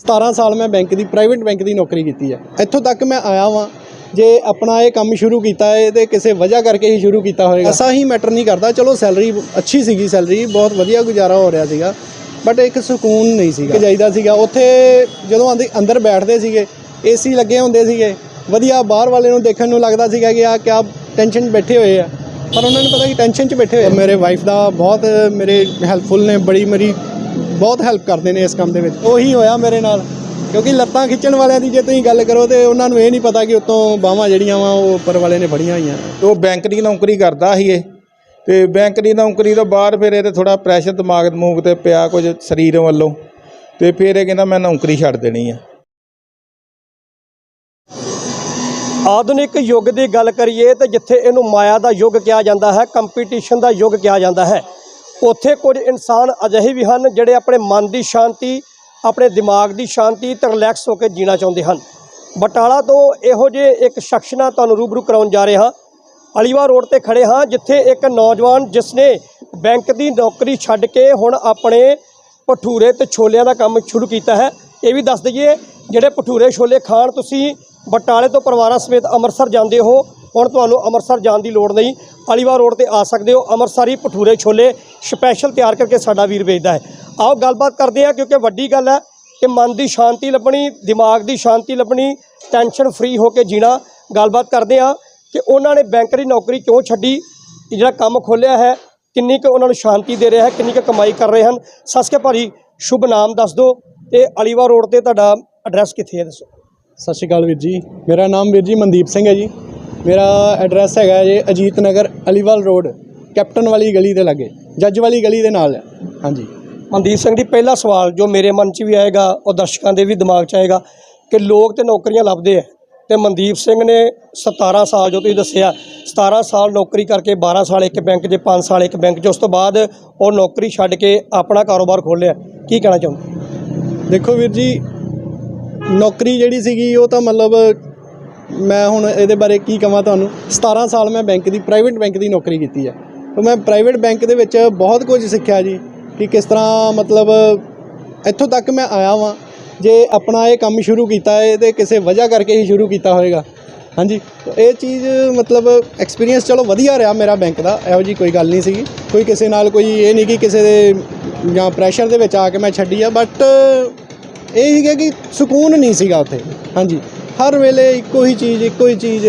17 ਸਾਲ ਮੈਂ ਬੈਂਕ ਦੀ, ਪ੍ਰਾਈਵੇਟ ਬੈਂਕ ਦੀ ਨੌਕਰੀ ਕੀਤੀ ਹੈ ਇੱਥੋਂ ਤੱਕ ਮੈਂ ਆਇਆ ਵਾਂ, ਜੇ ਆਪਣਾ ਇਹ ਕੰਮ ਸ਼ੁਰੂ ਕੀਤਾ ਹੈ ਤੇ ਕਿਸੇ ਵਜ੍ਹਾ ਕਰਕੇ ਹੀ ਸ਼ੁਰੂ ਕੀਤਾ ਹੋਵੇਗਾ ਐਸਾ ਹੀ ਮੈਟਰ ਨਹੀਂ ਕਰਦਾ। ਚਲੋ ਸੈਲਰੀ ਅੱਛੀ ਸੀਗੀ, ਸੈਲਰੀ ਬਹੁਤ ਵਧੀਆ ਗੁਜ਼ਾਰਾ ਹੋ ਰਿਹਾ ਸੀਗਾ, ਬਟ ਇੱਕ ਸਕੂਨ ਨਹੀਂ ਸੀਗਾ। ਜਾਈਦਾ ਸੀਗਾ। ਉੱਥੇ ਜਦੋਂ ਆਂਦੇ, ਅੰਦਰ ਬੈਠਦੇ ਸੀਗੇ ਏਸੀ ਲੱਗੇ ਹੁੰਦੇ ਸੀਗੇ, ਵਧੀਆ ਬਾਹਰ ਵਾਲੇ ਨੂੰ ਦੇਖਣ ਨੂੰ ਲੱਗਦਾ ਸੀਗਾ ਕਿ ਆ ਕਿਆ ਟੈਨਸ਼ਨ 'ਚ ਬੈਠੇ ਹੋਏ ਆ। ਪਰ ਉਹਨਾਂ ਨੂੰ ਪਤਾ ਕਿ ਟੈਨਸ਼ਨ 'ਚ ਬੈਠੇ ਹੋਏ ਮੇਰੇ ਵਾਈਫ ਦਾ ਬਹੁਤ ਮੇਰੇ ਹੈਲਪਫੁਲ ਨੇ, ਬੜੀ ਮੇਰੀ ਬਹੁਤ ਹੈਲਪ ਕਰਦੇ ਨੇ ਇਸ ਕੰਮ ਦੇ ਵਿੱਚ। ਉਹੀ ਹੋਇਆ ਮੇਰੇ ਨਾਲ। ਕਿਉਂਕਿ ਲੱਤਾਂ ਖਿੱਚਣ ਵਾਲਿਆਂ ਦੀ ਜੇ ਤੁਸੀਂ ਗੱਲ ਕਰੋ ਤੇ ਉਹਨਾਂ ਨੂੰ ਇਹ ਨਹੀਂ ਪਤਾ ਕਿ ਉਤੋਂ ਬਾਹਾਂ ਜਿਹੜੀਆਂ ਵਾ ਉਹ ਉੱਪਰ ਵਾਲੇ ਨੇ ਫੜੀਆਂ ਹੋਈਆਂ। ਤੇ ਉਹ ਬੈਂਕ ਦੀ ਨੌਕਰੀ ਕਰਦਾ ਸੀ ਇਹ। ਤੇ ਬੈਂਕ ਦੀ ਨੌਕਰੀ ਤੋਂ ਬਾਅਦ ਫਿਰ ਇਹਦੇ ਥੋੜਾ ਪ੍ਰੈਸ਼ਰ ਦਿਮਾਗ ਦਮੂਗ ਤੇ ਪਿਆ ਕੁਝ ਸਰੀਰ ਵੱਲੋਂ। ਤੇ ਫਿਰ ਇਹ ਕਹਿੰਦਾ ਮੈਂ ਨੌਕਰੀ ਛੱਡ ਦੇਣੀ ਆ। ਆਧੁਨਿਕ ਯੁੱਗ ਦੀ ਗੱਲ ਕਰੀਏ ਤੇ ਜਿੱਥੇ ਇਹਨੂੰ ਮਾਇਆ ਦਾ ਯੁੱਗ ਕਿਹਾ ਜਾਂਦਾ ਹੈ ਕੰਪੀਟੀਸ਼ਨ ਦਾ ਯੁੱਗ ਕਿਹਾ ਜਾਂਦਾ ਹੈ। ਉੱਥੇ ਕੁਝ ਇਨਸਾਨ ਅਜਿਹੇ ਵੀ ਹਨ ਜਿਹੜੇ ਆਪਣੇ ਮਨ ਦੀ ਸ਼ਾਂਤੀ, ਆਪਣੇ ਦਿਮਾਗ ਦੀ ਸ਼ਾਂਤੀ ਤੇ ਰਿਲੈਕਸ ਹੋ ਕੇ ਜੀਣਾ ਚਾਹੁੰਦੇ ਹਨ। ਬਟਾਲਾ ਤੋਂ ਇਹੋ ਜਿਹੇ ਇੱਕ ਸ਼ਖਸ ਨਾਲ ਤੁਹਾਨੂੰ ਰੂਬਰੂ ਕਰਾਉਣ ਜਾ ਰਹੇ। ਹਾਂ ਅਲੀਵਾ ਰੋਡ ਤੇ ਖੜੇ ਹਾਂ, ਜਿੱਥੇ ਇੱਕ ਨੌਜਵਾਨ ਜਿਸ ਨੇ ਬੈਂਕ ਦੀ ਨੌਕਰੀ ਛੱਡ ਕੇ ਹੁਣ ਆਪਣੇ ਭਠੂਰੇ ਤੇ ਛੋਲਿਆਂ ਦਾ ਕੰਮ ਸ਼ੁਰੂ ਕੀਤਾ ਹੈ। ਇਹ ਵੀ ਦੱਸ ਦਈਏ, ਜਿਹੜੇ ਭਠੂਰੇ ਛੋਲੇ ਖਾਣ, ਤੁਸੀਂ ਬਟਾਲੇ ਤੋਂ ਪਰਿਵਾਰਾਂ ਸਮੇਤ ਅੰਮ੍ਰਿਤਸਰ ਜਾਂਦੇ ਹੋ ਹੁਣ ਤੁਹਾਨੂੰ ਅੰਮ੍ਰਿਤਸਰ ਜਾਣ ਦੀ ਲੋੜ ਨਹੀਂ। ਅਲੀਵਾ ਰੋਡ ਤੇ ਆ ਸਕਦੇ ਹੋ। ਅੰਮ੍ਰਿਤਸਰੀ ਭਟੂਰੇ ਛੋਲੇ ਸਪੈਸ਼ਲ ਤਿਆਰ ਕਰਕੇ ਸਾਡਾ ਵੀਰ ਵੇਚਦਾ ਹੈ। ਆਓ ਗੱਲਬਾਤ ਕਰਦੇ ਹਾਂ ਕਿਉਂਕਿ ਵੱਡੀ ਗੱਲ ਹੈ ਕਿ ਮਨ ਦੀ ਸ਼ਾਂਤੀ ਲੱਭਣੀ, ਦਿਮਾਗ ਦੀ ਸ਼ਾਂਤੀ ਲੱਭਣੀ ਟੈਨਸ਼ਨ ਫ੍ਰੀ ਹੋ ਕੇ ਜੀਣਾ। ਗੱਲਬਾਤ ਕਰਦੇ ਹਾਂ ਕਿ ਉਹਨਾਂ ਨੇ ਬੈਂਕ ਦੀ ਨੌਕਰੀ ਕਿਉਂ ਛੱਡੀ ਜਿਹੜਾ ਕੰਮ ਖੋਲ੍ਹਿਆ ਹੈ, ਕਿੰਨੀ ਕੁ ਉਹਨਾਂ ਨੂੰ ਸ਼ਾਂਤੀ ਦੇ ਰਿਹਾ ਹੈ, ਕਿੰਨੀ ਕੁ ਕਮਾਈ ਕਰ ਰਹੇ ਹਨ। ਸਸਕੇ ਭਾਜੀ, ਸ਼ੁਭ ਨਾਮ ਦੱਸ ਦਿਓ। ਤੇ ਅਲੀਵਾ ਰੋਡ ਤੇ ਤੁਹਾਡਾ ਐਡਰੈਸ ਕਿੱਥੇ ਹੈ ਦੱਸੋ। ਸਤਿ ਸ਼੍ਰੀ ਅਕਾਲ ਵੀਰ ਜੀ। ਮੇਰਾ ਨਾਮ ਵੀਰ ਜੀ ਮਨਦੀਪ ਸਿੰਘ ਹੈ ਜੀ। ਮੇਰਾ ਐਡਰੈਸ ਹੈਗਾ ਜੀ ਅਜੀਤ ਨਗਰ ਅਲੀਵਾਲ ਰੋਡ ਕੈਪਟਨ ਵਾਲੀ ਗਲੀ ਦੇ ਲਾਗੇ ਜੱਜ ਵਾਲੀ ਗਲੀ ਦੇ ਨਾਲ। ਹੈ ਹਾਂਜੀ। ਮਨਦੀਪ ਸਿੰਘ ਜੀ ਪਹਿਲਾ ਸਵਾਲ ਜੋ ਮੇਰੇ ਮਨ 'ਚ ਵੀ ਆਏਗਾ ਉਹ ਦਰਸ਼ਕਾਂ ਦੇ ਵੀ ਦਿਮਾਗ 'ਚ ਆਏਗਾ ਕਿ ਲੋਕ ਤੇ ਨੌਕਰੀਆਂ ਲੱਭਦੇ ਆ ਤੇ ਮਨਦੀਪ ਸਿੰਘ ਨੇ 17 ਸਾਲ ਜੋ ਤੁਸੀਂ ਦੱਸਿਆ 17 ਸਾਲ ਨੌਕਰੀ ਕਰਕੇ 12 ਸਾਲ ਇੱਕ ਬੈਂਕ 'ਚ 5 ਸਾਲ ਇੱਕ ਬੈਂਕ 'ਚ ਉਸ ਤੋਂ ਬਾਅਦ ਉਹ ਨੌਕਰੀ ਛੱਡ ਕੇ ਆਪਣਾ ਕਾਰੋਬਾਰ ਖੋਲ੍ਹਿਆ। ਕੀ ਕਹਿਣਾ ਚਾਹੁੰਦੇ ਦੇਖੋ ਵੀਰ ਜੀ ਨੌਕਰੀ ਜਿਹੜੀ ਸੀਗੀ ਉਹ ਤਾਂ ਮਤਲਬ ਮੈਂ ਹੁਣ ਇਹਦੇ ਬਾਰੇ ਕੀ ਕਹਾਂ ਤੁਹਾਨੂੰ? 17 ਸਾਲ ਮੈਂ ਬੈਂਕ ਦੀ ਪ੍ਰਾਈਵੇਟ ਬੈਂਕ ਦੀ ਨੌਕਰੀ ਕੀਤੀ ਹੈ। ਤਾਂ ਮੈਂ ਪ੍ਰਾਈਵੇਟ ਬੈਂਕ ਦੇ ਵਿੱਚ ਬਹੁਤ ਕੁਝ ਸਿੱਖਿਆ ਜੀ, ਕਿ ਕਿਸ ਤਰ੍ਹਾਂ ਮਤਲਬ ਇੱਥੋਂ ਤੱਕ ਮੈਂ ਆਇਆ ਵਾਂ, ਜੇ ਆਪਣਾ ਇਹ ਕੰਮ ਸ਼ੁਰੂ ਕੀਤਾ ਹੈ ਤੇ ਕਿਸੇ ਵਜ੍ਹਾ ਕਰਕੇ ਹੀ ਸ਼ੁਰੂ ਕੀਤਾ ਹੋਵੇਗਾ ਹਾਂਜੀ ਇਹ ਚੀਜ਼ ਮਤਲਬ ਐਕਸਪੀਰੀਅੰਸ ਚਲੋ ਵਧੀਆ ਰਿਹਾ ਮੇਰਾ ਬੈਂਕ ਦਾ, ਇਹੋ ਜੀ ਕੋਈ ਗੱਲ ਨਹੀਂ ਸੀਗੀ। ਕੋਈ ਕਿਸੇ ਨਾਲ ਕੋਈ ਇਹ ਨਹੀਂ ਕਿ ਕਿਸੇ ਦੇ ਜਾਂ ਪ੍ਰੈਸ਼ਰ ਦੇ ਵਿੱਚ ਆ ਕੇ ਮੈਂ ਛੱਡੀ ਆ ਬਟ ਇਹ ਸੀਗਾ ਕਿ ਸਕੂਨ ਨਹੀਂ ਸੀਗਾ ਉੱਥੇ। ਹਾਂਜੀ ਹਰ ਵੇਲੇ ਇੱਕੋ ਹੀ ਚੀਜ਼, ਇੱਕੋ ਹੀ ਚੀਜ਼।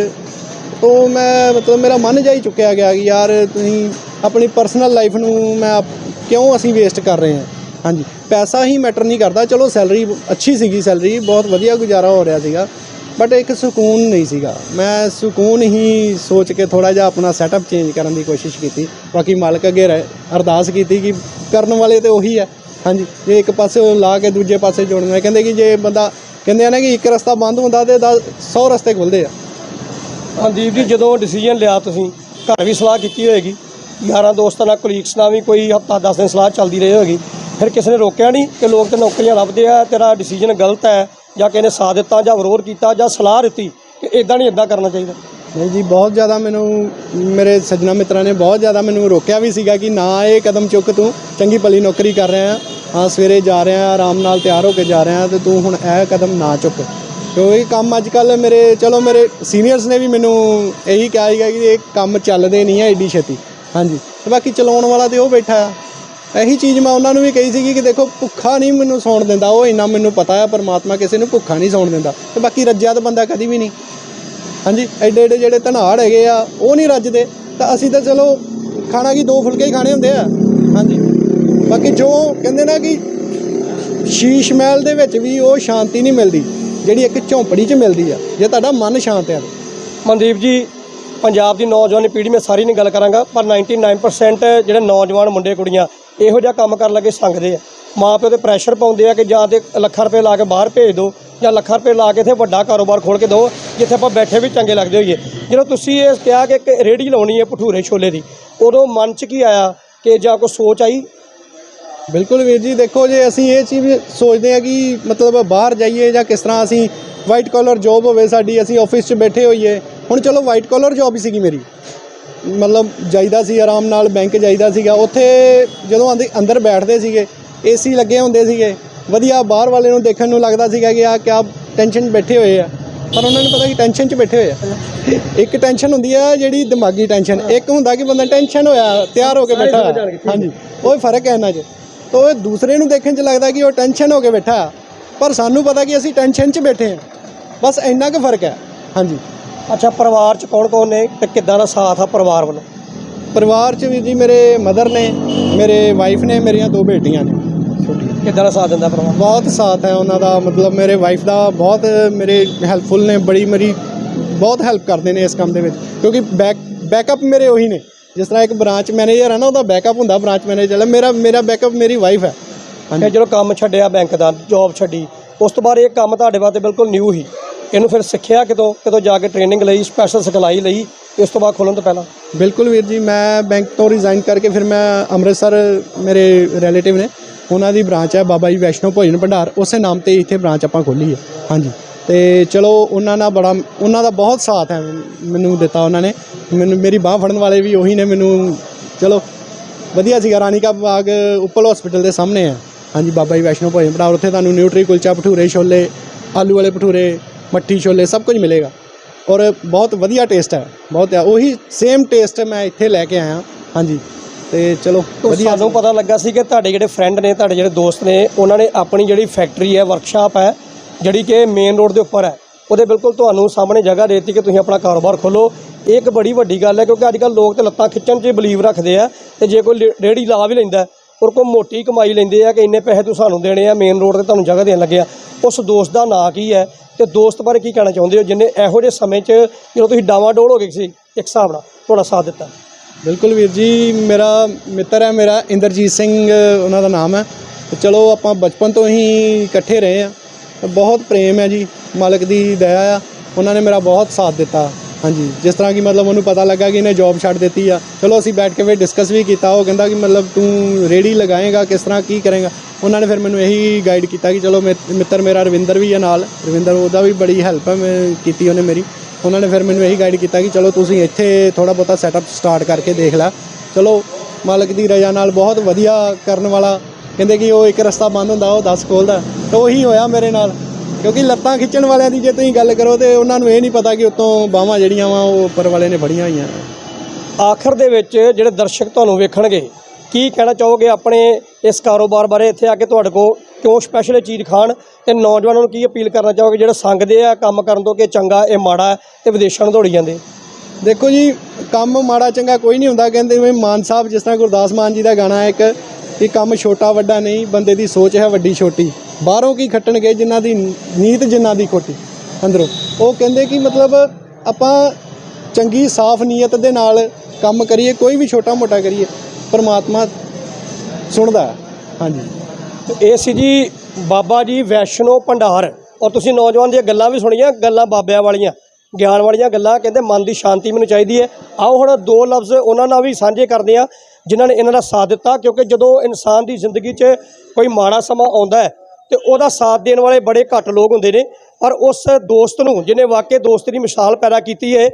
ਤੋਂ ਮੈਂ, ਮਤਲਬ ਮੇਰਾ ਮਨ ਜਾ ਹੀ ਚੁੱਕਿਆ ਗਿਆ ਕਿ ਯਾਰ ਤੁਸੀਂ ਆਪਣੀ ਪਰਸਨਲ ਲਾਈਫ ਨੂੰ ਮੈਂ ਆਪ- ਕਿਉਂ ਅਸੀਂ ਵੇਸਟ ਕਰ ਰਹੇ ਹਾਂ? ਹਾਂਜੀ। ਪੈਸਾ ਹੀ ਮੈਟਰ ਨਹੀਂ ਕਰਦਾ। ਚਲੋ ਸੈਲਰੀ ਅੱਛੀ ਸੀਗੀ ਸੈਲਰੀ ਬਹੁਤ ਵਧੀਆ ਗੁਜ਼ਾਰਾ ਹੋ ਰਿਹਾ ਸੀਗਾ। ਬਟ ਇੱਕ ਸਕੂਨ ਨਹੀਂ ਸੀਗਾ। ਮੈਂ ਸਕੂਨ ਹੀ ਸੋਚ ਕੇ ਥੋੜਾ ਜਿਹਾ ਆਪਣਾ ਸੈਟਅਪ ਚੇਂਜ ਕਰਨ ਦੀ ਕੋਸ਼ਿਸ਼ ਕੀਤੀ। ਬਾਕੀ ਮਾਲਕ ਅੱਗੇ ਰਹਿ- ਅਰਦਾਸ ਕੀਤੀ ਕਿ ਕਰਨ ਵਾਲੇ ਤੇ ਉਹੀ ਹੈ। ਹਾਂਜੀ। ਜੇ ਇੱਕ ਪਾਸੇ ਉਹ ਲਾ ਕੇ ਦੂਜੇ ਪਾਸੇ ਜੋੜਨਾ ਕਹਿੰਦੇ ਕਿ ਜੇ ਬੰਦਾ ਕਹਿੰਦੇ ਆ ਨਾ ਕਿ ਇੱਕ ਰਸਤਾ ਬੰਦ ਹੁੰਦਾ ਤੇ 100 ਰਸਤੇ ਖੁੱਲਦੇ ਆ। ਮਨਦੀਪ ਜੀ ਜਦੋਂ ਡਿਸੀਜਨ ਲਿਆ ਤੁਸੀਂ ਘਰ ਵੀ ਸਲਾਹ ਕੀਤੀ ਹੋਏਗੀ। ਯਾਰਾਂ ਦੋਸਤਾਂ ਨਾਲ ਕੋਲੀਗਸ ਨਾਲ ਵੀ ਕੋਈ ਹਫਤਾ 10 ਦਿਨ ਸਲਾਹ ਚੱਲਦੀ ਰਹੀ ਹੋਏਗੀ। ਫਿਰ ਕਿਸੇ ਨੇ ਰੋਕਿਆ ਨਹੀਂ ਕਿ ਲੋਕ ਤੇ ਨੌਕਰੀਆਂ ਲੱਭਦੇ ਆ ਤੇਰਾ ਡਿਸੀਜਨ ਗਲਤ ਹੈ ਜਾਂ ਕਿਸੇ ਨੇ ਸਾਥ ਦਿੱਤਾ ਜਾਂ ਵਿਰੋਧ ਕੀਤਾ ਜਾਂ ਸਲਾਹ ਦਿੱਤੀ ਕਿ ਇਦਾਂ ਨਹੀਂ ਇਦਾਂ ਕਰਨਾ ਚਾਹੀਦਾ। ਨਹੀਂ ਜੀ ਬਹੁਤ ਜ਼ਿਆਦਾ ਮੈਨੂੰ ਮੇਰੇ ਸੱਜਣਾ ਮਿੱਤਰਾਂ ਨੇ ਬਹੁਤ ਜ਼ਿਆਦਾ ਮੈਨੂੰ ਰੋਕਿਆ ਵੀ ਸੀਗਾ ਕਿ ਨਾ ਇਹ ਕਦਮ ਚੁੱਕ ਤੂੰ ਚੰਗੀ ਭਲੀ ਨੌਕਰੀ ਕਰ ਰਿਹਾ। ਹਾਂ, ਸਵੇਰੇ ਜਾ ਰਿਹਾ, ਆਰਾਮ ਨਾਲ ਤਿਆਰ ਹੋ ਕੇ ਜਾ ਰਿਹਾ ਤੇ ਤੂੰ ਹੁਣ ਇਹ ਕਦਮ ਨਾ ਚੁੱਕ। ਕਿਉਂਕਿ ਕੰਮ ਅੱਜ ਕੱਲ ਮੇਰੇ, ਚਲੋ ਮੇਰੇ ਸੀਨੀਅਰਸ ਨੇ ਵੀ ਮੈਨੂੰ ਇਹੀ ਕਿਹਾ ਸੀਗਾ ਕਿ ਇਹ ਕੰਮ ਚੱਲਦੇ ਨਹੀਂ ਹੈ ਏਡੀ ਛੇਤੀ। ਹਾਂਜੀ। ਤੇ ਬਾਕੀ ਚਲਾਉਣ ਵਾਲਾ ਤੇ ਉਹ ਬੈਠਾ। ਆ ਇਹੀ ਚੀਜ਼ ਮੈਂ ਉਹਨਾਂ ਨੂੰ ਵੀ ਕਹੀ ਸੀਗੀ ਕਿ ਦੇਖੋ, ਭੁੱਖਾ ਨਹੀਂ ਮੈਨੂੰ ਸੌਣ ਦਿੰਦਾ, ਉਹ ਇੰਨਾ ਮੈਨੂੰ ਪਤਾ ਹੈ ਪਰਮਾਤਮਾ ਕਿਸੇ ਨੂੰ ਭੁੱਖਾ ਨਹੀਂ ਸੌਣ ਦਿੰਦਾ। ਤੇ ਬਾਕੀ ਰੱਜਿਆ ਤਾਂ ਬੰਦਾ ਕਦੀ ਵੀ ਨਹੀਂ। ਹਾਂਜੀ ਐਡੇ ਐਡੇ ਜਿਹੜੇ ਧਨਾੜ ਹੈਗੇ ਆ, ਉਹ ਨਹੀਂ ਰੱਜਦੇ। ਤਾਂ ਅਸੀਂ ਤਾਂ ਚਲੋ, ਖਾਣਾ ਕੀ ਦੋ ਫੁਲਕੇ ਹੀ ਖਾਣੇ ਹੁੰਦੇ ਆ। ਹਾਂਜੀ। ਬਾਕੀ ਜੋ ਕਹਿੰਦੇ ਨਾ ਕਿ ਸ਼ੀਸ਼ ਮਹਿਲ ਦੇ ਵਿੱਚ ਵੀ ਉਹ ਸ਼ਾਂਤੀ ਨਹੀਂ ਮਿਲਦੀ, ਜਿਹੜੀ ਇੱਕ ਝੌਂਪੜੀ 'ਚ ਮਿਲਦੀ ਆ, ਜੇ ਤੁਹਾਡਾ ਮਨ ਸ਼ਾਂਤ ਹੈ ਮਨਦੀਪ ਜੀ, ਪੰਜਾਬ ਦੀ ਨੌਜਵਾਨ ਪੀੜ੍ਹੀ, ਮੈਂ ਸਾਰੀ ਨਹੀਂ ਗੱਲ ਕਰਾਂਗਾ, ਪਰ 99% ਜਿਹੜੇ ਨੌਜਵਾਨ ਮੁੰਡੇ, ਕੁੜੀਆਂ, ਇਹੋ ਜਿਹਾ ਕੰਮ ਕਰਨ ਲੱਗੇ ਸੰਗਦੇ ਆ। ਮਾਂ ਪਿਓ ਤੇ ਪ੍ਰੈਸ਼ਰ ਪਾਉਂਦੇ ਆ ਕਿ ਜਾਂ ਤੇ ਲੱਖਾਂ ਰੁਪਏ ਲਾ ਕੇ ਬਾਹਰ ਭੇਜ ਦਿਓ ਜਾਂ ਲੱਖਾਂ ਰੁਪਏ ਲਾ ਕੇ ਇੱਥੇ ਵੱਡਾ ਕਾਰੋਬਾਰ ਖੋਲ ਕੇ ਦਿਓ ਜਿੱਥੇ ਆਪਾਂ ਬੈਠੇ ਵੀ ਚੰਗੇ ਲੱਗਦੇ ਹੋਈਏ। ਜਦੋਂ ਤੁਸੀਂ ਇਹ ਕਿਹਾ ਕਿ ਇੱਕ ਰੇੜੀ ਲਾਉਣੀ ਹੈ ਭਟੂਰੇ ਛੋਲੇ ਦੀ, ਉਦੋਂ ਮਨ 'ਚ ਕੀ ਆਇਆ ਕਿ ਜਾਂ ਕੋਈ ਸੋਚ ਆਈ? ਬਿਲਕੁਲ ਵੀਰ ਜੀ ਦੇਖੋ ਜੇ ਅਸੀਂ ਇਹ ਚੀਜ਼ ਸੋਚਦੇ ਆ ਕਿ ਮਤਲਬ ਬਾਹਰ ਜਾਈਏ ਜਾਂ ਕਿਸ ਤਰ੍ਹਾਂ ਅਸੀਂ ਵਾਈਟ ਕਾਲਰ ਜੌਬ ਹੋਵੇ ਸਾਡੀ ਅਸੀਂ ਆਫਿਸ 'ਚ ਬੈਠੇ ਹੋਈਏ ਹੁਣ ਚਲੋ ਵਾਈਟ ਕਾਲਰ ਜੌਬ ਹੀ ਸੀਗੀ ਮੇਰੀ। ਮਤਲਬ ਜਾਈਦਾ ਸੀ ਆਰਾਮ ਨਾਲ ਬੈਂਕ ਜਾਈਦਾ ਸੀਗਾ ਉੱਥੇ ਜਦੋਂ ਅੰਦਰ ਬੈਠਦੇ ਸੀਗੇ ਏਸੀ ਲੱਗੇ ਹੁੰਦੇ ਸੀਗੇ ਵਧੀਆ ਬਾਹਰ ਵਾਲੇ ਨੂੰ ਦੇਖਣ ਨੂੰ ਲੱਗਦਾ ਸੀਗਾ ਕਿ ਆ ਕਿਆ ਟੈਨਸ਼ਨ ਬੈਠੇ ਹੋਏ ਆ। ਪਰ ਉਹਨਾਂ ਨੂੰ ਪਤਾ ਕਿ ਟੈਨਸ਼ਨ 'ਚ ਬੈਠੇ ਹੋਏ ਆ। ਇੱਕ ਟੈਨਸ਼ਨ ਹੁੰਦੀ ਆ ਜਿਹੜੀ ਦਿਮਾਗੀ ਟੈਨਸ਼ਨ ਇੱਕ ਹੁੰਦਾ ਕਿ ਬੰਦਾ ਟੈਨਸ਼ਨ ਹੋਇਆ ਤਿਆਰ ਹੋ ਕੇ ਬੈਠਾ ਹਾਂਜੀ ਉਹ ਫ਼ਰਕ ਹੈ ਇਹਨਾਂ 'ਚ। ਤਾਂ ਉਹ ਦੂਸਰੇ ਨੂੰ ਦੇਖਣ 'ਚ ਲੱਗਦਾ ਕਿ ਉਹ ਟੈਨਸ਼ਨ ਹੋ ਕੇ ਬੈਠਾ। ਪਰ ਸਾਨੂੰ ਪਤਾ ਕਿ ਅਸੀਂ ਟੈਨਸ਼ਨ 'ਚ ਬੈਠੇ ਹਾਂ। ਬਸ ਇੰਨਾ ਕੁ ਫ਼ਰਕ ਹੈ। ਹਾਂਜੀ। ਅੱਛਾ ਪਰਿਵਾਰ 'ਚ ਕੌਣ ਕੌਣ ਨੇ ਤੇ ਕਿੱਦਾਂ ਦਾ ਸਾਥ ਆ ਪਰਿਵਾਰ ਵੱਲੋਂ? ਪਰਿਵਾਰ 'ਚ ਵੀ ਜੀ ਮੇਰੇ ਮਦਰ ਨੇ ਮੇਰੇ ਵਾਈਫ ਨੇ ਮੇਰੀਆਂ ਦੋ ਬੇਟੀਆਂ ਨੇ। ਕਿੱਦਾਂ ਦਾ ਸਾਥ ਦਿੰਦਾ ਪਰਿਵਾਰ? ਬਹੁਤ ਸਾਥ ਹੈ ਉਹਨਾਂ ਦਾ। ਮਤਲਬ ਮੇਰੇ ਵਾਈਫ ਦਾ ਬਹੁਤ ਮੇਰੇ ਹੈਲਪਫੁਲ ਨੇ ਬੜੀ ਮੇਰੀ ਬਹੁਤ ਹੈਲਪ ਕਰਦੇ ਨੇ ਇਸ ਕੰਮ ਦੇ ਵਿੱਚ। ਕਿਉਂਕਿ ਬੈਕ ਬੈਕਅਪ ਮੇਰੇ ਉਹੀ ਨੇ। ਜਿਸ ਤਰ੍ਹਾਂ ਇੱਕ ਬ੍ਰਾਂਚ ਮੈਨੇਜਰ ਹੈ ਨਾ ਉਹਦਾ ਬੈਕਅਪ ਹੁੰਦਾ ਬ੍ਰਾਂਚ ਮੈਨੇਜਰ ਮੇਰਾ ਮੇਰਾ ਬੈਕਅਪ ਮੇਰੀ ਵਾਈਫ ਹੈ ਫਿਰ ਜਦੋਂ ਕੰਮ ਛੱਡਿਆ ਬੈਂਕ ਦਾ ਜੌਬ ਛੱਡੀ ਉਸ ਤੋਂ ਬਾਅਦ ਇਹ ਕੰਮ ਤੁਹਾਡੇ ਵਾਸਤੇ ਬਿਲਕੁਲ ਨਿਊ ਹੀ ਇਹਨੂੰ ਫਿਰ ਸਿੱਖਿਆ ਕਿਤੋਂ ਕਿਤੋਂ ਜਾ ਕੇ ਟ੍ਰੇਨਿੰਗ ਲਈ ਸਪੈਸ਼ਲ ਸਿਖਲਾਈ ਲਈ ਇਸ ਤੋਂ ਬਾਅਦ ਖੋਲਣ ਤੋਂ ਪਹਿਲਾਂ। ਬਿਲਕੁਲ ਵੀਰ ਜੀ ਮੈਂ ਬੈਂਕ ਤੋਂ ਰਿਜ਼ਾਈਨ ਕਰਕੇ ਫਿਰ ਮੈਂ ਅੰਮ੍ਰਿਤਸਰ ਮੇਰੇ ਰਿਲੇਟਿਵ ਨੇ ਉਹਨਾਂ ਦੀ ਬ੍ਰਾਂਚ ਹੈ ਬਾਬਾ ਜੀ ਵੈਸ਼ਨੋ ਭੋਜਨ ਭੰਡਾਰ ਉਸੇ ਨਾਮ ਤੇ ਇੱਥੇ ਬ੍ਰਾਂਚ ਆਪਾਂ ਖੋਲੀ ਹੈ। ਹਾਂਜੀ। ਤੇ ਚਲੋ ਉਹਨਾਂ ਨਾਲ ਬੜਾ ਉਹਨਾਂ ਦਾ ਬਹੁਤ ਸਾਥ ਹੈ ਮੈਨੂੰ ਦਿੱਤਾ ਉਹਨਾਂ ਨੇ। ਮੈਨੂੰ ਮੇਰੀ ਬਾਹ ਫੜਨ ਵਾਲੇ ਵੀ ਉਹੀ ਨੇ ਮੈਨੂੰ। ਚਲੋ ਵਧੀਆ ਸੀਗਾ ਰਾਣੀ ਕਾ ਬਾਗ ਉੱਪਲ ਹਸਪੀਟਲ ਦੇ ਸਾਹਮਣੇ ਹੈ। ਹਾਂਜੀ ਬਾਬਾ ਜੀ ਵੈਸ਼ਨੋ ਭੋਜਨ ਭੰਡਾਰ ਉੱਥੇ ਤੁਹਾਨੂੰ ਨਿਊਟਰੀ ਕੁਲਚਾ ਭਟੂਰੇ ਛੋਲੇ ਆਲੂ ਵਾਲੇ ਭਟੂਰੇ ਮੱਠੀ ਛੋਲੇ ਸਭ ਕੁਝ ਮਿਲੇਗਾ। ਔਰ ਬਹੁਤ ਵਧੀਆ ਟੇਸਟ ਹੈ ਬਹੁਤ ਹੈ ਉਹੀ ਸੇਮ ਟੇਸਟ ਮੈਂ ਇੱਥੇ ਲੈ ਕੇ ਆਇਆ। ਹਾਂਜੀ ਤੇ ਚਲੋ ਵਧੀਆ ਸਾਨੂੰ ਪਤਾ ਲੱਗਾ ਸੀ ਕਿ ਤੁਹਾਡੇ ਜਿਹੜੇ ਫਰੈਂਡ ਨੇ ਤੁਹਾਡੇ ਜਿਹੜੇ ਦੋਸਤ ਨੇ ਉਹਨਾਂ ਨੇ ਆਪਣੀ ਜਿਹੜੀ ਫੈਕਟਰੀ ਹੈ ਵਰਕਸ਼ਾਪ ਹੈ ਜਿਹੜੀ ਕਿ ਮੇਨ ਰੋਡ ਦੇ ਉੱਪਰ ਹੈ, ਉਹਦੇ ਬਿਲਕੁਲ ਤੁਹਾਨੂੰ ਸਾਹਮਣੇ ਜਗ੍ਹਾ ਦੇਤੀ ਕਿ ਤੁਸੀਂ ਆਪਣਾ ਕਾਰੋਬਾਰ ਖੋਲੋ ਇਹ ਇੱਕ ਬੜੀ ਵੱਡੀ ਗੱਲ ਹੈ ਕਿਉਂਕਿ ਅੱਜ ਕੱਲ੍ਹ ਲੋਕ ਤੇ ਲੱਤਾਂ ਖਿੱਚਣ 'ਚ ਬਲੀਵ ਰੱਖਦੇ ਆ ਤੇ ਜੇ ਕੋਈ ਲੇ- ਰੇਹੜੀ ਲਾ ਵੀ ਲੈਂਦਾ ਔਰ ਕੋਈ ਮੋਟੀ ਕਮਾਈ ਲੈਂਦੇ ਆ ਕਿ ਇੰਨੇ ਪੈਸੇ ਤੂੰ ਸਾਨੂੰ ਦੇਣੇ ਆ ਮੇਨ ਰੋਡ ਤੇ ਤੁਹਾਨੂੰ ਜਗ੍ਹਾ ਦੇਣ ਲੱਗੇ ਆ, ਉਸ ਦੋਸਤ ਦਾ ਨਾਂ ਕੀ ਹੈ ਤੇ ਦੋਸਤ ਬਾਰੇ ਕੀ ਕਹਿਣਾ ਚਾਹੁੰਦੇ ਹੋ? ਜਿੰਨੇ ਇਹੋ ਜਿਹੇ ਸਮੇਂ 'ਚ ਜਦੋਂ ਤੁਸੀਂ ਡਾਵਾਡੋਲ ਹੋ ਗਏ ਸੀ, ਇੱਕ ਹਿਸਾਬ ਨਾਲ ਤੁਹਾਡਾ ਸਾਥ ਦਿੱਤਾ। ਬਿਲਕੁਲ ਵੀਰ ਜੀ, ਮੇਰਾ ਮਿੱਤਰ ਹੈ, ਮੇਰਾ ਇੰਦਰਜੀਤ ਸਿੰਘ, ਉਹਨਾਂ ਦਾ ਨਾਮ ਹੈ। ਚਲੋ ਆਪਾਂ ਬਚਪਨ ਤੋਂ ਹੀ ਇਕੱਠੇ ਰਹੇ ਆ ਬਹੁਤ ਪ੍ਰੇਮ ਹੈ ਜੀ, ਮਾਲਕ ਦੀ ਦਇਆ ਆ। ਉਹਨਾਂ ਨੇ ਮੇਰਾ ਬਹੁਤ ਸਾਥ ਦਿੱਤਾ। ਹਾਂਜੀ, ਜਿਸ ਤਰ੍ਹਾਂ ਕਿ ਮਤਲਬ ਉਹਨੂੰ ਪਤਾ ਲੱਗਾ ਕਿ ਇਹਨੇ ਜੌਬ ਛੱਡ ਦਿੱਤੀ ਆ। ਚਲੋ, ਅਸੀਂ ਬੈਠ ਕੇ ਵੀ ਡਿਸਕਸ ਵੀ ਕੀਤਾ। ਉਹ ਕਹਿੰਦਾ ਕਿ ਮਤਲਬ ਤੂੰ ਰੇੜੀ ਲਗਾਏਗਾ, ਕਿਸ ਤਰ੍ਹਾਂ ਕੀ ਕਰੇਗਾ। ਉਹਨਾਂ ਨੇ ਫਿਰ ਮੈਨੂੰ ਇਹੀ ਗਾਈਡ ਕੀਤਾ ਕਿ ਚਲੋ, ਮੇ- ਮਿੱਤਰ ਮੇਰਾ ਰਵਿੰਦਰ ਵੀ ਹੈ ਨਾਲ। ਰਵਿੰਦਰ, ਉਹਦਾ ਵੀ ਬੜੀ ਹੈਲਪ ਹੈ ਮੈਂ ਕੀਤੀ ਉਹਨੇ ਮੇਰੀ। ਉਹਨਾਂ ਨੇ ਫਿਰ ਮੈਨੂੰ ਇਹੀ ਗਾਈਡ ਕੀਤਾ ਕਿ ਚਲੋ, ਤੁਸੀਂ ਇੱਥੇ ਥੋੜਾ ਬਹੁਤਾ ਸੈਟਅਪ ਸਟਾਰਟ ਕਰਕੇ ਦੇਖ ਲੈ। ਚਲੋ, ਮਾਲਕ ਦੀ ਰਜ਼ਾ ਨਾਲ ਬਹੁਤ ਵਧੀਆ ਕਰਨ ਵਾਲਾ ਕਹਿੰਦੇ ਕਿ ਉਹ ਇੱਕ ਰਸਤਾ ਬੰਦ ਹੁੰਦਾ ਉਹ 10 ਖੋਲਦਾ। ਤਾਂ ਉਹੀ ਹੋਇਆ ਮੇਰੇ ਨਾਲ। ਕਿਉਂਕਿ ਲੱਤਾਂ ਖਿੱਚਣ ਵਾਲਿਆਂ ਦੀ ਜੇ ਤੁਸੀਂ ਗੱਲ ਕਰੋ ਤੇ ਉਹਨਾਂ ਨੂੰ ਇਹ ਨਹੀਂ ਪਤਾ ਕਿ ਉਤੋਂ ਬਾਹਾਂ ਜਿਹੜੀਆਂ ਵਾ ਉਹ ਉੱਪਰ ਵਾਲੇ ਨੇ ਫੜੀਆਂ ਹੋਈਆਂ। ਆਖਰ ਦੇ ਵਿੱਚ ਜਿਹੜੇ ਦਰਸ਼ਕ ਤੁਹਾਨੂੰ ਵੇਖਣਗੇ ਕੀ ਕਹਿਣਾ ਚਾਹੋਗੇ ਆਪਣੇ ਇਸ ਕਾਰੋਬਾਰ ਬਾਰੇ? ਇੱਥੇ ਆ ਕੇ ਤੁਹਾਡੇ ਕੋਲ ਕਿਉਂ ਸਪੈਸ਼ਲ ਚੀਜ਼ ਖਾਣ ਤੇ ਨੌਜਵਾਨਾਂ ਨੂੰ ਕੀ ਅਪੀਲ ਕਰਨਾ ਚਾਹੋਗੇ? ਜਿਹੜੇ ਸੰਗਦੇ ਆ ਕੰਮ ਕਰਨ ਤੋਂ ਕਿ ਚੰਗਾ ਇਹ ਮਾੜਾ ਤੇ ਵਿਦੇਸ਼ਾਂ ਨੂੰ ਦੌੜੀ ਜਾਂਦੇ। ਦੇਖੋ ਜੀ ਕੰਮ ਮਾੜਾ ਚੰਗਾ ਕੋਈ ਨਹੀਂ ਹੁੰਦਾ। ਕਹਿੰਦੇ ਜਿਵੇਂ ਮਾਨ ਸਾਹਿਬ ਜਿਸ ਤਰ੍ਹਾਂ ਗੁਰਦਾਸ ਮਾਨ ਜੀ ਦਾ ਗਾਣਾ ਹੈ ਇੱਕ ਕਿ ਕੰਮ ਛੋਟਾ ਵੱਡਾ ਨਹੀਂ, ਬੰਦੇ ਦੀ ਸੋਚ ਹੈ ਵੱਡੀ ਛੋਟੀ। ਬਾਹਰੋਂ ਕੀ ਖੱਟਣਗੇ ਜਿਨ੍ਹਾਂ ਦੀ ਨੀਤ ਜਿਨ੍ਹਾਂ ਦੀ ਖੋਟੀ? ਅੰਦਰੋਂ। ਉਹ ਕਹਿੰਦੇ ਕਿ ਮਤਲਬ ਆਪਾਂ ਚੰਗੀ, ਸਾਫ਼ ਨੀਅਤ ਦੇ ਨਾਲ ਕੰਮ ਕਰੀਏ, ਕੋਈ ਵੀ ਛੋਟਾ ਮੋਟਾ ਕਰੀਏ, ਪਰਮਾਤਮਾ ਸੁਣਦਾ ਹਾਂਜੀ। ਤੇ ਇਹ ਸੀ ਜੀ ਬਾਬਾ ਜੀ ਵੈਸ਼ਨੋ ਭੰਡਾਰ। ਔਰ ਤੁਸੀਂ ਨੌਜਵਾਨ ਦੀਆਂ ਗੱਲਾਂ ਵੀ ਸੁਣੀਆਂ, ਗੱਲਾਂ ਬਾਬਿਆਂ ਵਾਲੀਆਂ, ਗਿਆਨ ਵਾਲੀਆਂ ਗੱਲਾਂ, ਕਹਿੰਦੇ ਮਨ ਦੀ ਸ਼ਾਂਤੀ ਮੈਨੂੰ ਚਾਹੀਦੀ ਹੈ। ਆਓ ਹੁਣ ਦੋ ਲਫ਼ਜ਼ ਉਹਨਾਂ ਨਾਲ ਵੀ ਸਾਂਝੇ ਕਰਦੇ ਆ ਜਿਨ੍ਹਾਂ ਨੇ ਇਹਨਾਂ ਦਾ ਸਾਥ ਦਿੱਤਾ, ਕਿਉਂਕਿ ਜਦੋਂ ਇਨਸਾਨ ਦੀ ਜ਼ਿੰਦਗੀ 'ਚ ਕੋਈ ਮਾੜਾ ਸਮਾਂ ਆਉਂਦਾ ਹੈ, ਤੇ ਉਹਦਾ ਸਾਥ ਦੇਣ ਵਾਲੇ ਬੜੇ ਘੱਟ ਲੋਕ ਹੁੰਦੇ ਨੇ। ਪਰ ਉਸ ਦੋਸਤ ਨੂੰ, ਜਿਹਨੇ ਵਾਕਈ ਦੋਸਤੀ ਦੀ ਮਿਸਾਲ ਪੈਦਾ ਕੀਤੀ ਹੈ,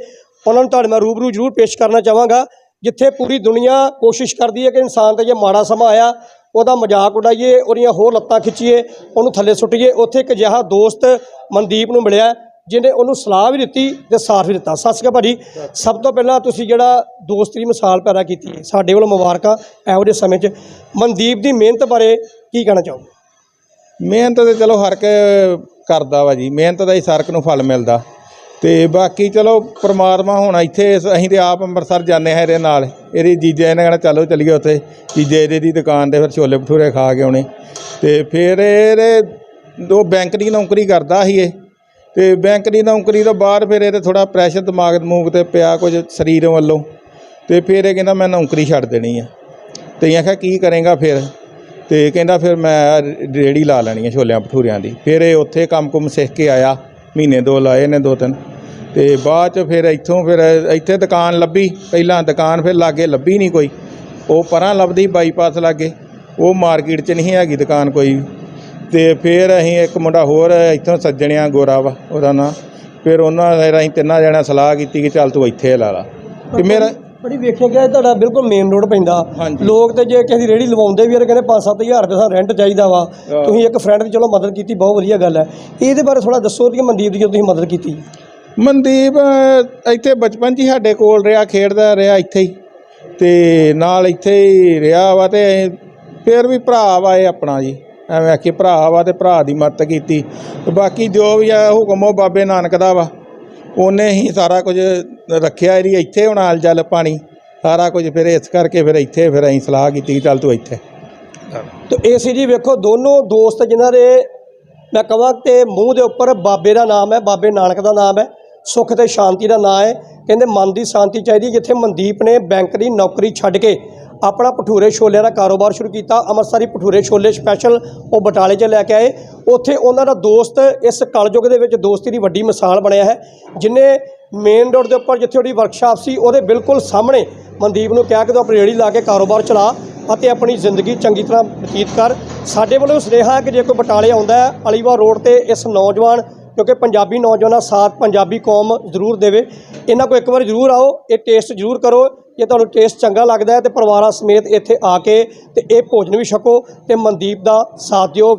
ਉਹਨਾਂ ਨੂੰ ਤੁਹਾਡੇ ਮੈਂ ਰੂਬਰੂ ਜ਼ਰੂਰ ਪੇਸ਼ ਕਰਨਾ ਚਾਹਾਂਗਾ, ਜਿੱਥੇ ਪੂਰੀ ਦੁਨੀਆ ਕੋਸ਼ਿਸ਼ ਕਰਦੀ ਹੈ ਕਿ ਇਨਸਾਨ ਤੇ ਜੇ ਮਾੜਾ ਸਮਾਂ ਆਇਆ, ਉਹਦਾ ਮਜ਼ਾਕ ਉਡਾਈਏ, ਉਹਦੀਆਂ ਹੋਰ ਲੱਤਾਂ ਖਿੱਚੀਏ, ਉਹਨੂੰ ਥੱਲੇ ਸੁੱਟੀਏ, ਉੱਥੇ ਇੱਕ ਅਜਿਹਾ ਦੋਸਤ ਮਨਦੀਪ ਨੂੰ ਮਿਲਿਆ। ਜਿਹਨੇ ਉਹਨੂੰ ਸਲਾਹ ਵੀ ਦਿੱਤੀ ਤੇ ਸਾਥ ਵੀ ਦਿੱਤਾ। ਸਤਿ ਸ਼੍ਰੀ ਅਕਾਲ ਭਾਜੀ। ਸਭ ਤੋਂ ਪਹਿਲਾਂ ਤੁਸੀਂ ਜਿਹੜਾ ਦੋਸਤੀ ਮਿਸਾਲ ਪੈਦਾ ਕੀਤੀ ਹੈ, ਸਾਡੇ ਵੱਲੋਂ ਮੁਬਾਰਕਾਂ ਇਹੋ ਜਿਹੇ ਸਮੇਂ 'ਚ। ਮਨਦੀਪ ਦੀ ਮਿਹਨਤ ਬਾਰੇ ਕੀ ਕਹਿਣਾ ਚਾਹੋਗੇ? ਮਿਹਨਤ ਤੇ ਚਲੋ ਹਰ ਕੇ ਕਰਦਾ ਵਾ ਜੀ। ਮਿਹਨਤ ਦਾ ਹੀ ਸਰਕ ਨੂੰ ਫਲ ਮਿਲਦਾ। ਤੇ ਬਾਕੀ ਚਲੋ ਪਰਮਾਤਮਾ ਹੁਣ ਇੱਥੇ ਅਸੀਂ ਤੇ ਆਪ ਅੰਮ੍ਰਿਤਸਰ ਜਾਂਦੇ ਹਾਂ ਇਹਦੇ ਨਾਲ। ਇਹਦੇ ਜੀਜੇ ਨੇ ਕਹਿਣਾ, ਚਲੋ ਚੱਲੀਏ ਉੱਥੇ। ਜੀਜੇ ਇਹਦੇ ਦੀ ਦੁਕਾਨ ਤੇ ਫਿਰ ਛੋਲੇ ਭਟੂਰੇ ਖਾ ਕੇ ਆਉਣੇ। ਤੇ ਫਿਰ ਇਹਦੇ ਉਹ ਬੈਂਕ ਦੀ ਨੌਕਰੀ ਕਰਦਾ ਸੀ ਇਹ। ਤੇ ਬੈਂਕ ਦੀ ਨੌਕਰੀ ਤੋਂ ਬਾਅਦ ਫਿਰ ਇਹਦੇ ਥੋੜਾ ਪ੍ਰੈਸ਼ਰ ਦਿਮਾਗ ਦਮੂਗ ਤੇ ਪਿਆ ਕੁਝ ਸਰੀਰ ਵੱਲੋਂ। ਤੇ ਫਿਰ ਇਹ ਕਹਿੰਦਾ ਮੈਂ ਨੌਕਰੀ ਛੱਡ ਦੇਣੀ ਆ। ਤੇ ਅਸੀਂ ਆਖਿਆ, ਕੀ ਕਰੇਗਾ ਫਿਰ? ਤੇ ਕਹਿੰਦਾ ਫਿਰ ਮੈਂ ਰੇੜੀ ਲਾ ਲੈਣੀ ਹੈ ਛੋਲਿਆਂ ਭਟੂਰਿਆਂ ਦੀ। ਫਿਰ ਇਹ ਉੱਥੇ ਕੰਮ ਕੁਮ ਸਿੱਖ ਕੇ ਆਇਆ। ਮਹੀਨੇ ਦੋ ਲਾਏ ਨੇ ਦੋ ਤਿੰਨ। ਤੇ ਬਾਅਦ ਚ ਫਿਰ ਇੱਥੋਂ ਫਿਰ ਇੱਥੇ ਦੁਕਾਨ ਲੱਭੀ। ਪਹਿਲਾਂ ਦੁਕਾਨ ਫਿਰ ਲਾਗੇ ਲੱਭੀ ਨਹੀਂ ਕੋਈ। ਉਹ ਪਰਾਂ ਲੱਭਦੀ ਬਾਈਪਾਸ ਲਾਗੇ। ਉਹ ਮਾਰਕੀਟ 'ਚ ਨਹੀਂ ਹੈਗੀ ਦੁਕਾਨ ਕੋਈ। ਤੇ ਫਿਰ ਅਸੀਂ ਇੱਕ ਮੁੰਡਾ ਹੋਰ ਇੱਥੋਂ ਸੱਜਣਿਆ ਗੋਰਾ ਵਾ ਉਹਦਾ ਨਾਂ। ਫਿਰ ਉਹਨਾਂ ਫਿਰ ਅਸੀਂ ਤਿੰਨਾਂ ਜਣਿਆਂ ਸਲਾਹ ਕੀਤੀ ਕਿ ਚੱਲ ਤੂੰ ਇੱਥੇ ਲਾ ਲਾ। ਤੇ ਮੇਰਾ ਬੜੀ ਵੇਖਿਆ ਗਿਆ ਤੁਹਾਡਾ ਬਿਲਕੁਲ ਮੇਨ ਰੋਡ ਪੈਂਦਾ। ਹਾਂਜੀ। ਲੋਕ ਤੇ ਜੇ ਕਿਸੇ ਦੀ ਰੇੜੀ ਲਵਾਉਂਦੇ ਵੀ ਆ ਤੇ ਕਹਿੰਦੇ 5-7000 ਰੁਪਏ ਸਾਨੂੰ ਰੈਂਟ ਚਾਹੀਦਾ ਵਾ। ਤੁਸੀਂ ਇੱਕ ਫਰੈਂਡ ਦੀ ਚਲੋ ਮਦਦ ਕੀਤੀ ਬਹੁਤ ਵਧੀਆ ਗੱਲ ਹੈ। ਇਹਦੇ ਬਾਰੇ ਥੋੜਾ ਦੱਸੋ ਕਿ ਮਨਦੀਪ ਦੀ ਜੋ ਤੁਸੀਂ ਮਦਦ ਕੀਤੀ। ਮਨਦੀਪ ਇੱਥੇ ਬਚਪਨ 'ਚ ਹੀ ਸਾਡੇ ਕੋਲ ਰਿਹਾ ਖੇਡਦਾ ਰਿਹਾ ਇੱਥੇ ਹੀ। ਤੇ ਨਾਲ ਇੱਥੇ ਹੀ ਰਿਹਾ ਵਾ ਤੇ ਫਿਰ ਵੀ ਭਰਾ ਵਾ ਇਹ ਆਪਣਾ ਜੀ। ਐਵੇਂ ਆਖੀ ਭਰਾ ਵਾ ਤੇ ਭਰਾ ਦੀ ਮਦਦ ਕੀਤੀ। ਤੇ ਬਾਕੀ ਜੋ ਵੀ ਆ ਹੁਕਮ ਉਹ ਬਾਬੇ ਨਾਨਕ ਦਾ ਵਾ। ਉਹਨੇ ਹੀ ਸਾਰਾ ਕੁਝ ਰੱਖਿਆ ਇਹਦੀ, ਇੱਥੇ ਹੁਣ ਹਾਲ ਜਲ ਪਾਣੀ, ਸਾਰਾ ਕੁਝ ਫਿਰ ਇਸ ਕਰਕੇ ਫਿਰ ਇੱਥੇ ਫਿਰ ਅਸੀਂ ਸਲਾਹ ਕੀਤੀ ਕਿ ਚੱਲ ਤੂੰ ਇੱਥੇ। ਤੇ ਏਸੀ ਜੀ ਵੇਖੋ ਦੋਨੋਂ ਦੋਸਤ ਜਿਨ੍ਹਾਂ ਦੇ ਮੈਂ ਕਹਾਂ ਤੇ ਮੂੰਹ ਦੇ ਉੱਪਰ ਬਾਬੇ ਦਾ ਨਾਮ ਹੈ, ਬਾਬੇ ਨਾਨਕ ਦਾ ਨਾਮ ਹੈ, ਸੁੱਖ ਤੇ ਸ਼ਾਂਤੀ ਦਾ ਨਾਮ ਹੈ। ਕਹਿੰਦੇ ਮਨ ਦੀ ਸ਼ਾਂਤੀ ਚਾਹੀਦੀ ਜਿੱਥੇ ਮਨਦੀਪ ਨੇ ਬੈਂਕ ਦੀ ਨੌਕਰੀ ਛੱਡ ਕੇ ਆਪਣਾ ਭਟੂਰੇ ਛੋਲਿਆਂ ਦਾ ਕਾਰੋਬਾਰ ਸ਼ੁਰੂ ਕੀਤਾ। ਅੰਮ੍ਰਿਤਸਰੀ ਭਟੂਰੇ ਛੋਲੇ ਸਪੈਸ਼ਲ ਉਹ ਬਟਾਲੇ 'ਚ ਲੈ ਕੇ ਆਏ। ਉੱਥੇ ਉਹਨਾਂ ਦਾ ਦੋਸਤ ਇਸ ਕਲਯੁਗ ਦੇ ਵਿੱਚ ਦੋਸਤੀ ਦੀ ਵੱਡੀ ਮਿਸਾਲ ਬਣਿਆ ਹੈ, ਜਿਨੇ ਮੇਨ ਰੋਡ ਦੇ ਉੱਪਰ ਜਿੱਥੇ ਉਹਦੀ ਵਰਕਸ਼ਾਪ ਸੀ, ਉਹਦੇ ਬਿਲਕੁਲ ਸਾਹਮਣੇ ਮਨਦੀਪ ਨੂੰ ਕਿਹਾ ਕਿ ਤੂੰ ਆਪਣੀ ਰੇੜੀ ਲਾ ਕੇ ਕਾਰੋਬਾਰ ਚਲਾ ਅਤੇ ਆਪਣੀ ਜ਼ਿੰਦਗੀ ਚੰਗੀ ਤਰ੍ਹਾਂ ਬਤੀਤ ਕਰ। ਸਾਡੇ ਵੱਲੋਂ ਸੁਨੇਹਾ ਹੈ ਕਿ ਜੇ ਕੋਈ ਬਟਾਲੇ ਆਉਂਦਾ ਹੈ, ਅਲੀਵਾਲ ਰੋਡ ਤੇ ਇਸ ਨੌਜਵਾਨ, ਕਿਉਂਕਿ ਪੰਜਾਬੀ ਨੌਜਵਾਨਾਂ ਸਾਥ ਪੰਜਾਬੀ ਕੌਮ ਜ਼ਰੂਰ ਦੇਵੇ। ਇਹਨਾਂ ਕੋ ਇੱਕ ਵਾਰ ਜ਼ਰੂਰ ਆਓ, ਇਹ ਟੇਸਟ ਜ਼ਰੂਰ ਕਰੋ। ਜੇ ਤੁਹਾਨੂੰ ਟੇਸਟ ਚੰਗਾ ਲੱਗਦਾ ਹੈ ਤੇ ਪਰਿਵਾਰਾਂ ਸਮੇਤ ਇੱਥੇ ਆ ਕੇ ਤੇ ਇਹ ਭੋਜਨ ਵੀ ਛਕੋ ਤੇ ਮਨਦੀਪ ਦਾ ਸਾਥ ਦਿਓ।